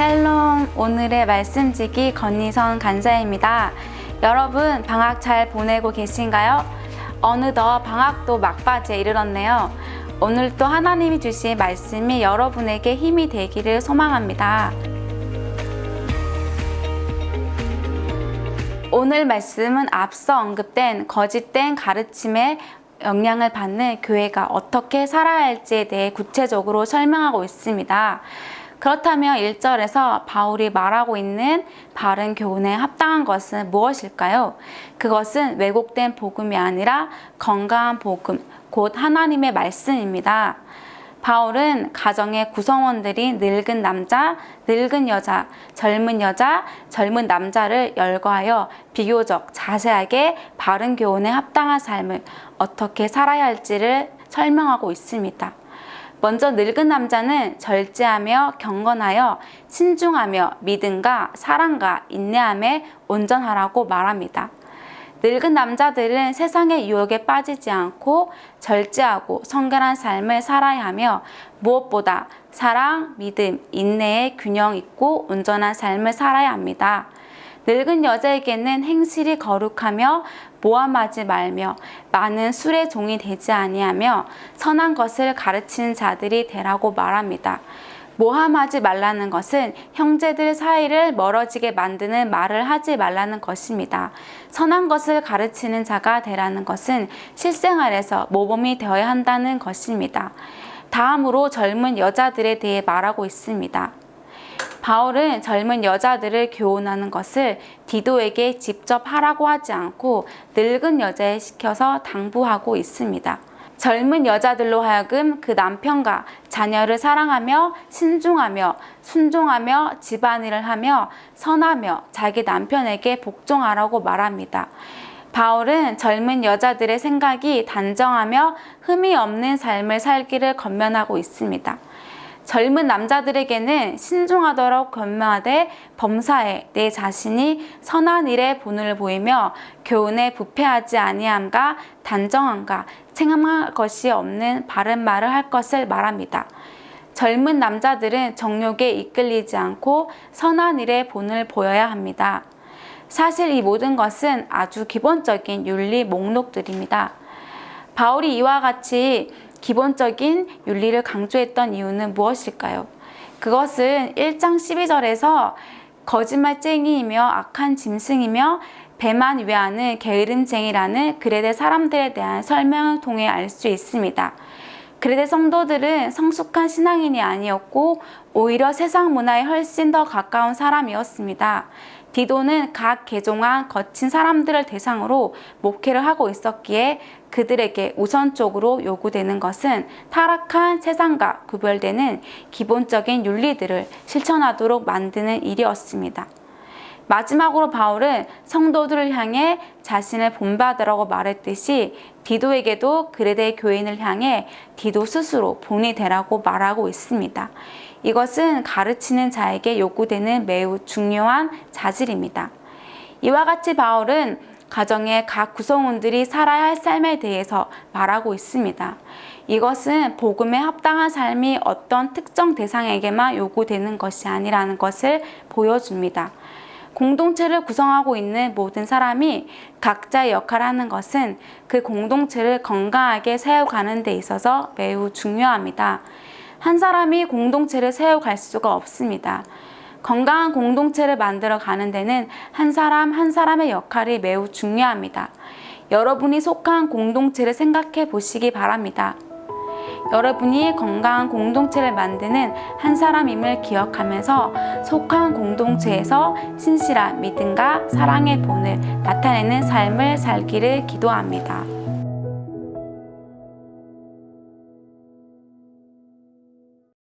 샬롬 오늘의 말씀지기 건희선 간사입니다. 여러분 방학 잘 보내고 계신가요? 어느덧 방학도 막바지에 이르렀네요. 오늘 또 하나님이 주신 말씀이 여러분에게 힘이 되기를 소망합니다. 오늘 말씀은 앞서 언급된 거짓된 가르침에 영향을 받는 교회가 어떻게 살아야 할지에 대해 구체적으로 설명하고 있습니다. 그렇다면 1절에서 바울이 말하고 있는 바른 교훈에 합당한 것은 무엇일까요? 그것은 왜곡된 복음이 아니라 건강한 복음, 곧 하나님의 말씀입니다. 바울은 가정의 구성원들이 늙은 남자, 늙은 여자, 젊은 여자, 젊은 남자를 열거하여 비교적 자세하게 바른 교훈에 합당한 삶을 어떻게 살아야 할지를 설명하고 있습니다. 먼저 늙은 남자는 절제하며 경건하여 신중하며 믿음과 사랑과 인내함에 온전하라고 말합니다. 늙은 남자들은 세상의 유혹에 빠지지 않고 절제하고 성결한 삶을 살아야 하며 무엇보다 사랑, 믿음, 인내의 균형 있고 온전한 삶을 살아야 합니다. 늙은 여자에게는 행실이 거룩하며 모함하지 말며 많은 술의 종이 되지 아니하며 선한 것을 가르치는 자들이 되라고 말합니다. 모함하지 말라는 것은 형제들 사이를 멀어지게 만드는 말을 하지 말라는 것입니다. 선한 것을 가르치는 자가 되라는 것은 실생활에서 모범이 되어야 한다는 것입니다. 다음으로 젊은 여자들에 대해 말하고 있습니다. 바울은 젊은 여자들을 교훈하는 것을 디도에게 직접 하라고 하지 않고 늙은 여자에 시켜서 당부하고 있습니다. 젊은 여자들로 하여금 그 남편과 자녀를 사랑하며 신중하며 순종하며 집안일을 하며 선하며 자기 남편에게 복종하라고 말합니다. 바울은 젊은 여자들의 생각이 단정하며 흠이 없는 삶을 살기를 권면하고 있습니다. 젊은 남자들에게는 신중하도록 권면하되 범사에 내 자신이 선한 일에 본을 보이며 교훈에 부패하지 아니함과 단정함과 책망할 것이 없는 바른 말을 할 것을 말합니다. 젊은 남자들은 정욕에 이끌리지 않고 선한 일에 본을 보여야 합니다. 사실 이 모든 것은 아주 기본적인 윤리 목록들입니다. 바울이 이와 같이 기본적인 윤리를 강조했던 이유는 무엇일까요? 그것은 1장 12절에서 거짓말쟁이이며 악한 짐승이며 배만 위하는 게으름쟁이라는 그레데 사람들에 대한 설명을 통해 알 수 있습니다. 그레데 성도들은 성숙한 신앙인이 아니었고 오히려 세상 문화에 훨씬 더 가까운 사람이었습니다. 디도는 각 개종한 거친 사람들을 대상으로 목회를 하고 있었기에 그들에게 우선적으로 요구되는 것은 타락한 세상과 구별되는 기본적인 윤리들을 실천하도록 만드는 일이었습니다. 마지막으로 바울은 성도들을 향해 자신을 본받으라고 말했듯이 디도에게도 그레데 교인을 향해 디도 스스로 본이 되라고 말하고 있습니다. 이것은 가르치는 자에게 요구되는 매우 중요한 자질입니다. 이와 같이 바울은 가정의 각 구성원들이 살아야 할 삶에 대해서 말하고 있습니다. 이것은 복음에 합당한 삶이 어떤 특정 대상에게만 요구되는 것이 아니라는 것을 보여줍니다. 공동체를 구성하고 있는 모든 사람이 각자의 역할을 하는 것은 그 공동체를 건강하게 세워가는 데 있어서 매우 중요합니다. 한 사람이 공동체를 세워갈 수가 없습니다. 건강한 공동체를 만들어 가는 데는 한 사람 한 사람의 역할이 매우 중요합니다. 여러분이 속한 공동체를 생각해 보시기 바랍니다. 여러분이 건강한 공동체를 만드는 한 사람임을 기억하면서 속한 공동체에서 신실한 믿음과 사랑의 본을 나타내는 삶을 살기를 기도합니다.